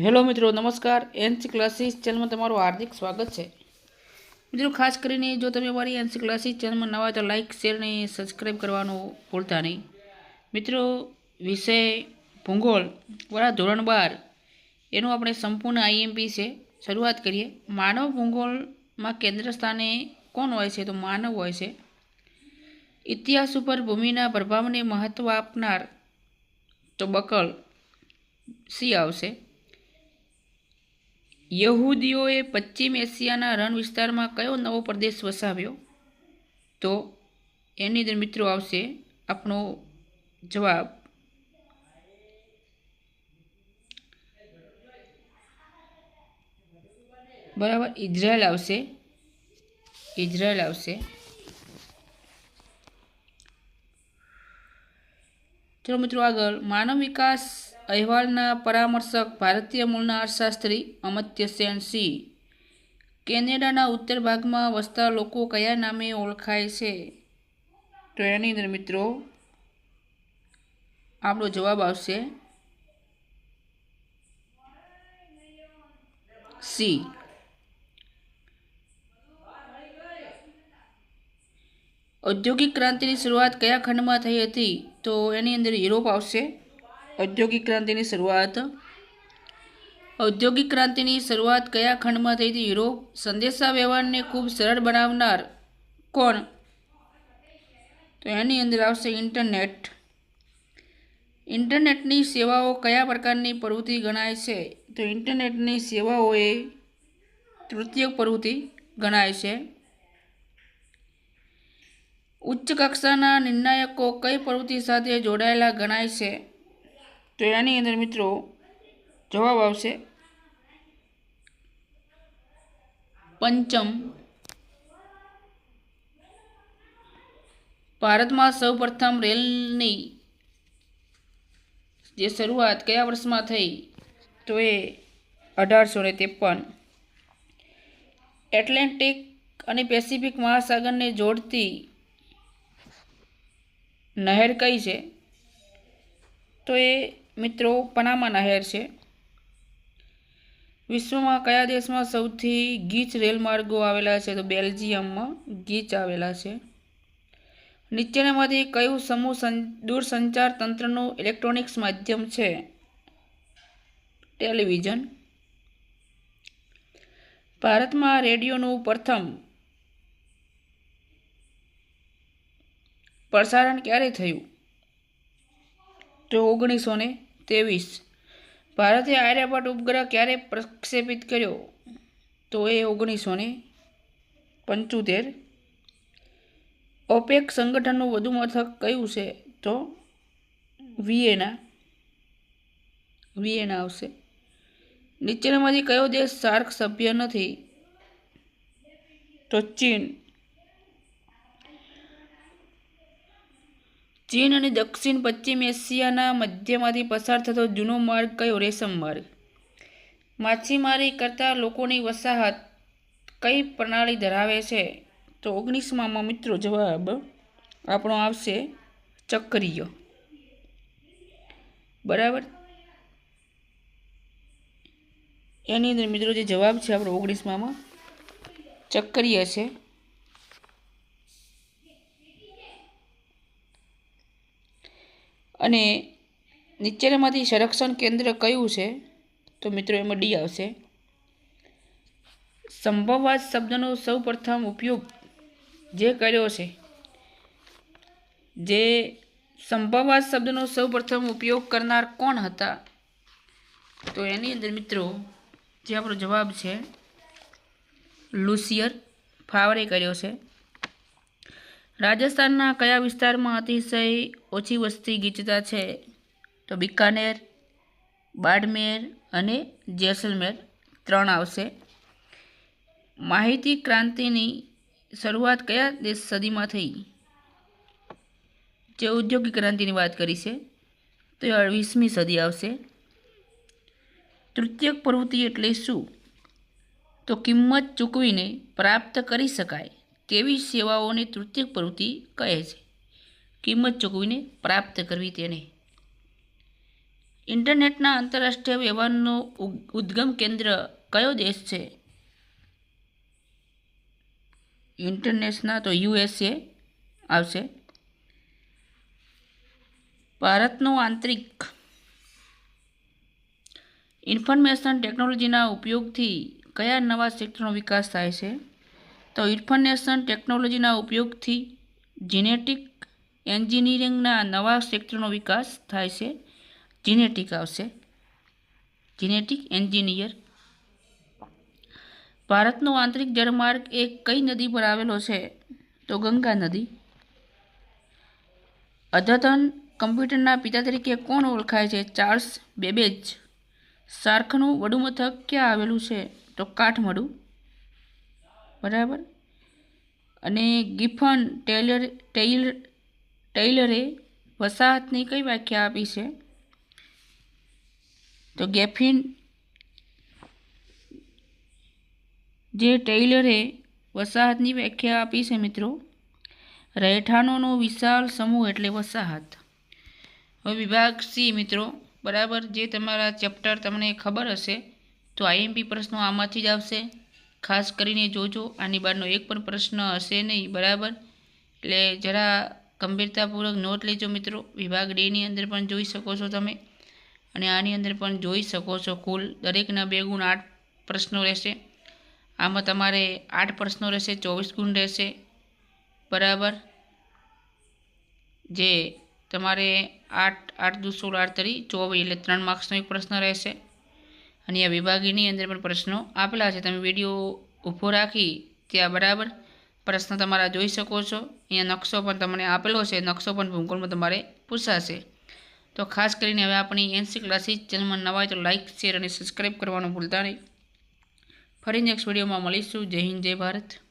Hello મિત્રો, નમસ્કાર. NC classes ચેનલમાં તમારું હાર્દિક સ્વાગત છે. મિત્રો, ખાસ કરીને જો તમે અમારી એનસી ક્લાસીસ ચેનલમાં નવા તો લાઇક શેર અને સબસ્ક્રાઈબ કરવાનું ભૂલતા નહીં. મિત્રો, વિષય ભૂગોળ વાળા ધોરણ બાર. એનું આપણે સંપૂર્ણ આઈએમપી છે. શરૂઆત કરીએ. માનવ ભૂગોળમાં કેન્દ્ર સ્થાને કોણ હોય છે? તો માનવ હોય છે. ઇતિહાસ ઉપર ભૂમિના પ્રભાવને મહત્ત્વ આપનાર તો બકલ સી આવશે. યહૂદીઓએ પશ્ચિમ એશિયાના રણ વિસ્તારમાં કયો નવો પ્રદેશ વસાવ્યો? તો એની અંદર મિત્રો આવશે આપણો જવાબ. બરાબર, ઇઝરાયલ આવશે. ઇઝરાયલ આવશે. ચલો મિત્રો આગળ. માનવ વિકાસ અહેવાલના પરામર્શક ભારતીય મૂળના અર્થશાસ્ત્રી અમત્ય સેન સિંહ કેનેડાના ઉત્તર ભાગમાં વસતા લોકો કયા નામે ઓળખાય છે? તો એની અંદર મિત્રો, આપણો જવાબ આવશે સી. ઔદ્યોગિક ક્રાંતિની શરૂઆત કયા ખંડમાં થઈ હતી? તો એની અંદર યુરોપ આવશે. ઔદ્યોગિક ક્રાંતિની શરૂઆત. ઔદ્યોગિક ક્રાંતિની શરૂઆત કયા ખંડમાં થઈ હતી? યુરોપ સંદેશા વ્યવહારને ખૂબ સરળ બનાવનાર કોણ? તો એની અંદર આવશે ઇન્ટરનેટ. ઇન્ટરનેટની સેવાઓ કયા પ્રકારની પ્રવૃત્તિ ગણાય છે? તો ઇન્ટરનેટની સેવાઓ એ તૃતીય પ્રવૃત્તિ ગણાય છે. ઉચ્ચ કક્ષાના નિર્ણાયકો કઈ પ્રવૃત્તિ સાથે જોડાયેલા ગણાય છે? તો એની અંદર મિત્રો જવાબ આવશે પંચમ. ભારતમાં સૌપ્રથમ રેલની જે શરૂઆત કયા વર્ષમાં થઈ તો એ અઢારસો ને ત્રેપન. એટલાન્ટિક અને પેસિફિક મહાસાગરને જોડતી નહેર કઈ છે? તો એ મિત્રો પનામા નહેર છે. વિશ્વમાં કયા દેશમાં સૌથી ગીચ રેલમાર્ગો આવેલા છે? તો બેલ્જિયમમાં ગીચ આવેલા છે. નીચેનામાંથી કયું સમૂહ દૂરસંચાર તંત્રનું ઇલેક્ટ્રોનિક્સ માધ્યમ છે? ટેલિવિઝન. ભારતમાં રેડિયોનું પ્રથમ પ્રસારણ ક્યારે થયું? તો ઓગણીસો ને ત્રેવીસ. ભારતે આર્યભટ્ટ ઉપગ્રહ ક્યારે પ્રક્ષેપિત કર્યો? તો એ ઓગણીસો ને પંચોતેર. ઓપેક સંગઠનનું વધુ મથક કયું છે? તો વિયેના. વિયેના આવશે. નીચેનામાંથી કયો દેશ સાર્ક સભ્ય નથી? તો ચીન. ચીન અને દક્ષિણ પશ્ચિમ એશિયાના મધ્યમાંથી પસાર થતો જૂનો માર્ગ કયો? રેશમ માર્ગ. માછીમારી કરતા લોકોની વસાહત કઈ પ્રણાલી ધરાવે છે? તો ઓગણીસમાં મિત્રો જવાબ આપણો આવશે ચક્રીય. બરાબર? એની અંદર મિત્રો જે જવાબ છે આપણો ઓગણીસમાં ચક્રીય છે. અને નીચેનામાંથી સંરક્ષણ કેન્દ્ર કયું છે? તો મિત્રો એમાં ડી આવશે. સંભવવાદ શબ્દનો સૌ પ્રથમ ઉપયોગ જે કર્યો છે, જે સંભવવાદ શબ્દનો સૌ પ્રથમ ઉપયોગ કરનાર કોણ હતા? તો એની અંદર મિત્રો જે આપણો જવાબ છે, લુસિયર ફાવરે કર્યો છે. રાજસ્થાનના કયા વિસ્તારમાં અતિશય ઓછી વસ્તી ગીચતા છે? તો બિકાનેર, બાડમેર અને જેસલમેર ત્રણ આવશે. માહિતી ક્રાંતિની શરૂઆત કયા દેશ સદીમાં થઈ? જે ઔદ્યોગિક ક્રાંતિની વાત કરી છે, તો એ વીસમી સદી આવશે. તૃતીયક પ્રવૃત્તિ એટલે શું? તો કિંમત ચૂકવીને પ્રાપ્ત કરી શકાય. તેવી સેવાઓને તૃતીય પ્રવૃત્તિ કહે છે? કિંમત ચૂકવીને પ્રાપ્ત કરવી તેને. ઇન્ટરનેટના આંતરરાષ્ટ્રીય વ્યવહારનું ઉદ્ગમ કેન્દ્ર કયો દેશ છે? ઇન્ટરનેશનલ તો યુએસએ આવશે. ભારતનો આંતરિક ઇન્ફોર્મેશન ટેકનોલોજીના ઉપયોગથી કયા નવા ક્ષેત્રનો વિકાસ થાય છે? તો ઇન્ફોર્મેશન ટેકનોલોજીના ઉપયોગથી જીનેટિક એન્જિનિયરિંગના નવા ક્ષેત્રનો વિકાસ થાય છે. જીનેટિક આવશે. Genetic engineer. ભારતનો આંતરિક જળમાર્ગ એ કઈ નદી પર આવેલો છે? તો ગંગા નદી. અદ્યતન કમ્પ્યુટરના પિતા તરીકે કોણ ઓળખાય છે? Charles Babbage. શાર્કનું વડું મથક ક્યાં આવેલું છે? તો કાઠમંડુ. બરાબર? અને ગિફન ટેલર ટેલ ટેઇલરે વસાહતની કઈ વ્યાખ્યા આપી છે? તો ગેફિન, જે ટેલરે વસાહતની વ્યાખ્યા આપી છે મિત્રો, રહેઠાણોનો વિશાળ સમૂહ એટલે વસાહત. હવે વિભાગ સી મિત્રો, બરાબર? જે તમારા ચેપ્ટર તમને ખબર હશે, તો આઈએમપી પ્રશ્નો આમાંથી જ આવશે. ખાસ કરીને જોજો, આની બહારનો એક પણ પ્રશ્ન હશે નહીં, બરાબર? એટલે જરા ગંભીરતાપૂર્વક નોટ લેજો મિત્રો, વિભાગ ડેની અંદર પણ જોઈ શકો છો તમે. અને આની અંદર પણ જોઈ શકો છો કુલ, દરેકના બે ગુણ આઠ પ્રશ્નો રહેશે. આમાં તમારે આઠ પ્રશ્નો રહેશે, ચોવીસ ગુણ રહેશે, બરાબર? જે તમારે આઠ આઠ દુ સોળ, આઠ તરી ચોવીસ, એટલે ત્રણ માર્ક્સનો એક પ્રશ્ન રહેશે. અને આ વિભાગીની અંદર પણ પ્રશ્નો આપેલા છે. તમે વીડિયો ઊભો રાખી ત્યાં બરાબર પ્રશ્ન તમારા જોઈ શકો છો. અહીંયા નકશો પણ તમને આપેલો છે. નકશો પણ ભૂગોળમાં તમારે પૂછાશે. તો ખાસ કરીને હવે આપણી એનસી ક્લાસીસ ચેનલમાં નવા તો લાઇક શેર અને સબસ્ક્રાઈબ કરવાનું ભૂલતા નહીં. ફરી નેક્સ્ટ વિડીયોમાં મળીશું. જય હિન્દ, જય ભારત.